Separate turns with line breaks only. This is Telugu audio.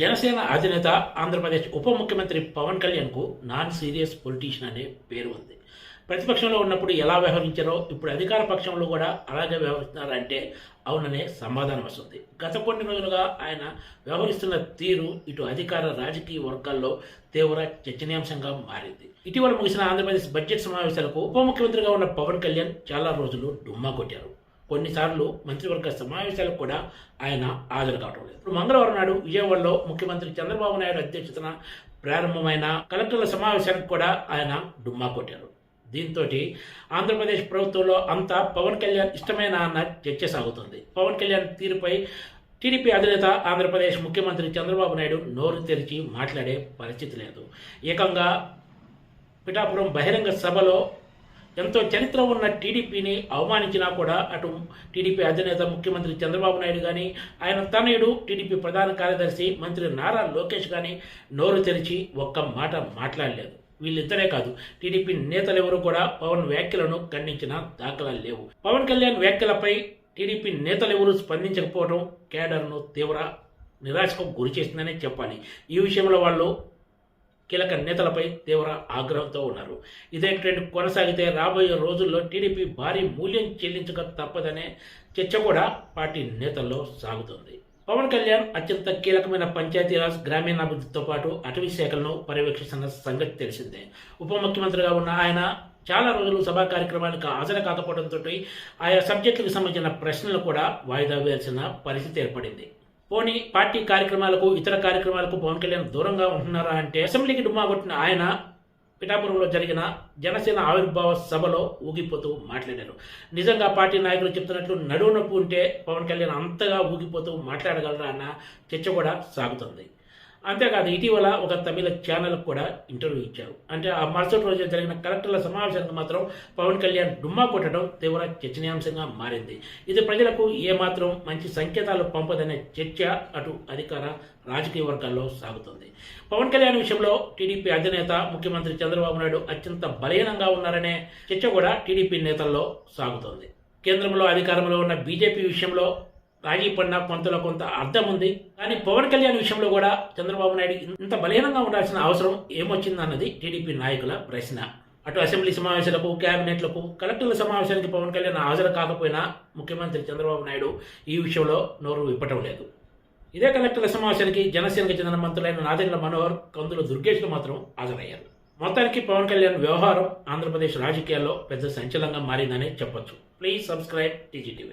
జనసేన అధినేత ఆంధ్రప్రదేశ్ ఉప ముఖ్యమంత్రి పవన్ కళ్యాణ్కు నాన్ సీరియస్ పొలిటీషియన్ అనే పేరు ఉంది. ప్రతిపక్షంలో ఉన్నప్పుడు ఎలా వ్యవహరించారో ఇప్పుడు అధికార పక్షంలో కూడా అలాగే వ్యవహరిస్తున్నారంటే అవుననే సమాధానం వస్తుంది. గత కొన్ని రోజులుగా ఆయన వ్యవహరిస్తున్న తీరు ఇటు అధికార రాజకీయ వర్గాల్లో తీవ్ర చర్చనీయాంశంగా మారింది. ఇటీవల ముగిసిన ఆంధ్రప్రదేశ్ బడ్జెట్ సమావేశాలకు ఉప ముఖ్యమంత్రిగా ఉన్న పవన్ కళ్యాణ్ చాలా రోజులు డుమ్మా కొట్టారు. కొన్నిసార్లు మంత్రివర్గ సమావేశాలకు కూడా ఆయన హాజరు కావడం లేదు. ఇప్పుడు మంగళవారం నాడు విజయవాడలో ముఖ్యమంత్రి చంద్రబాబు నాయుడు అధ్యక్షతన ప్రారంభమైన కలెక్టర్ల సమావేశానికి కూడా ఆయన డుమ్మా కొట్టారు. దీంతో ఆంధ్రప్రదేశ్ ప్రభుత్వంలో అంతా పవన్ కళ్యాణ్ ఇష్టమైన అన్న చర్చ సాగుతుంది. పవన్ కళ్యాణ్ తీరుపై టీడీపీ అధినేత ఆంధ్రప్రదేశ్ ముఖ్యమంత్రి చంద్రబాబు నాయుడు నోరు తెరిచి మాట్లాడే పరిస్థితి లేదు. ఏకంగా పిఠాపురం బహిరంగ సభలో ఎంతో చరిత్ర ఉన్న టీడీపీని అవమానించినా కూడా అటు టీడీపీ అధినేత ముఖ్యమంత్రి చంద్రబాబు నాయుడు కానీ ఆయన తనయుడు టీడీపీ ప్రధాన కార్యదర్శి మంత్రి నారా లోకేష్ కానీ నోరు తెరిచి ఒక్క మాట మాట్లాడలేదు. వీళ్ళిద్దరే కాదు టీడీపీ నేతలు ఎవరు కూడా పవన్ వ్యాఖ్యలను ఖండించిన దాఖలాలు లేవు. పవన్ కళ్యాణ్ వ్యాఖ్యలపై టీడీపీ నేతలు ఎవరు స్పందించకపోవడం కేడర్ను తీవ్ర నిరాశకు గురి చేసిందనే చెప్పాలి. ఈ విషయంలో వాళ్ళు కీలక నేతలపై తీవ్ర ఆగ్రహంతో ఉన్నారు. ఇదే ట్రెండ్ కొనసాగితే రాబోయే రోజుల్లో టీడీపీ భారీ మూల్యం చెల్లించక తప్పదనే చర్చ కూడా పార్టీ నేతల్లో సాగుతుంది. పవన్ కళ్యాణ్ అత్యంత కీలకమైన పంచాయతీరాజ్ గ్రామీణాభివృద్ధితో పాటు అటవీ శాఖలను పర్యవేక్షిస్తున్న సంగతి తెలిసిందే. ఉప ముఖ్యమంత్రిగా ఉన్న ఆయన చాలా రోజులు సభా కార్యక్రమానికి హాజరు కాకపోవడంతో ఆయా సబ్జెక్టులకు సంబంధించిన ప్రశ్నలు కూడా వాయిదా వేయాల్సిన పరిస్థితి ఏర్పడింది. పోనీ పార్టీ కార్యక్రమాలకు ఇతర కార్యక్రమాలకు పవన్ కళ్యాణ్ దూరంగా ఉంటున్నారా అంటే అసెంబ్లీకి డుమ్మా కొట్టిన ఆయన పిఠాపురంలో జరిగిన జనసేన ఆవిర్భావ సభలో ఊగిపోతూ మాట్లాడారు. నిజంగా పార్టీ నాయకులు చెప్తున్నట్లు నడువు నొప్పు ఉంటే పవన్ కళ్యాణ్ అంతగా ఊగిపోతూ మాట్లాడగలరా అన్న చర్చ కూడా సాగుతుంది. అంతేకాదు ఇటీవల ఒక తమిళ ఛానల్కు కూడా ఇంటర్వ్యూ ఇచ్చారు. అంటే ఆ మరుసటి రోజు జరిగిన కలెక్టర్ల సమావేశానికి మాత్రం పవన్ కళ్యాణ్ డుమ్మా కొట్టడం తీవ్ర చర్చనీయాంశంగా మారింది. ఇది ప్రజలకు ఏమాత్రం మంచి సంకేతాలు పంపదనే చర్చ అటు అధికార రాజకీయ వర్గాల్లో సాగుతుంది. పవన్ కళ్యాణ్ విషయంలో టీడీపీ అధినేత ముఖ్యమంత్రి చంద్రబాబు నాయుడు అత్యంత బలహీనంగా ఉన్నారనే చర్చ కూడా టీడీపీ నేతల్లో సాగుతోంది. కేంద్రంలో అధికారంలో ఉన్న బీజేపీ విషయంలో రాజీ పడినా కొంతలో కొంత అర్థం ఉంది. కానీ పవన్ కళ్యాణ్ విషయంలో కూడా చంద్రబాబు నాయుడు ఇంత బలహీనంగా ఉండాల్సిన అవసరం ఏమొచ్చిందన్నది టీడీపీ నాయకుల ప్రశ్న. అటు అసెంబ్లీ సమావేశాలకు క్యాబినెట్లకు కలెక్టర్ల సమావేశానికి పవన్ కళ్యాణ్ హాజరు కాకపోయినా ముఖ్యమంత్రి చంద్రబాబు నాయుడు ఈ విషయంలో నోరు విప్పటం లేదు. ఇదే కలెక్టర్ల సమావేశానికి జనసేనకు చెందిన మంత్రులైన నాదెండ్ల మనోహర్ కందుల దుర్గేష్లు మాత్రం హాజరయ్యారు. మొత్తానికి పవన్ కళ్యాణ్ వ్యవహారం ఆంధ్రప్రదేశ్ రాజకీయాల్లో పెద్ద సంచలనంగా మారిందని చెప్పొచ్చు. Please subscribe TGTV